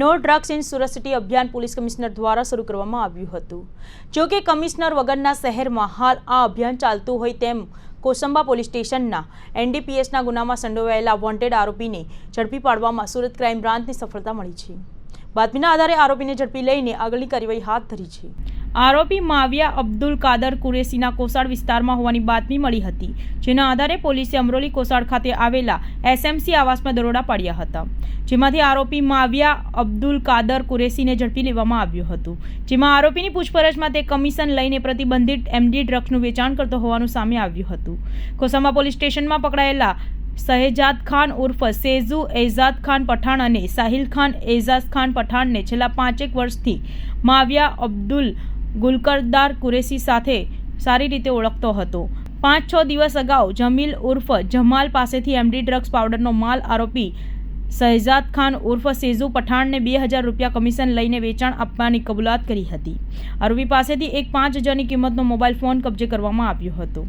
No drugs in Surat city અભિયાન police commissioner દ્વારા શરૂ કરવામાં આવ્યું હતું. જો કે કમિશનર વગરના શહેરમાં હાલ આ અભિયાન ચાલતું હોય તેમ કોસંબા પોલીસ સ્ટેશનના એનડીપીએસના ગુનામાં સંડોવાયેલા વોન્ટેડ આરોપીને ઝડપી પાડવામાં સુરત ક્રાઇમ બ્રાન્ચની સફળતા મળી છે. બાતમીના આધારે આરોપીને ઝડપી લઈને આગળની કાર્યવાહી હાથ ધરી છે. આરોપી માવિયા અબ્દુલ કાદર કુરેશીના કોસાડ વિસ્તારમાં હોવાની બાતમી મળી હતી, જેના આધારે પોલીસે અમરોલી કોસાડ ખાતે આવેલા એસએમસી આવાસમાં દરોડા પાડ્યા હતા. જેમાંથી આરોપી માવિયા અબ્દુલ કાદર કુરેશીને ઝડપી લેવામાં આવ્યું હતું. જેમાં આરોપીની પૂછપરછમાં તે કમિશન લઈને પ્રતિબંધિત એમડી ડ્રગ્સનું વેચાણ કરતો હોવાનું સામે આવ્યું હતું. કોસામા પોલીસ સ્ટેશનમાં પકડાયેલા શહેજાદ ખાન ઉર્ફ સેઝુ એઝાદ ખાન પઠાણ અને સાહિલ ખાન એઝાઝ ખાન પઠાણને છેલ્લા પાંચેક વર્ષથી માવિયા અબ્દુલ ગુલકરદાર કુરેશી સાથે સારી રીતે ઓળખતો હતો. પાંચ છ દિવસ અગાઉ જમીલ ઉર્ફ જમાલ પાસેથી એમડી ડ્રગ્સ પાવડરનો માલ આરોપી શહેજાદ ખાન ઉર્ફ સેઝુ પઠાણને બે હજાર રૂપિયા કમિશન લઈને વેચાણ આપવાની કબૂલાત કરી હતી. આરોપી પાસેથી એક પાંચ હજારની કિંમતનો મોબાઈલ ફોન કબજે કરવામાં આવ્યો હતો.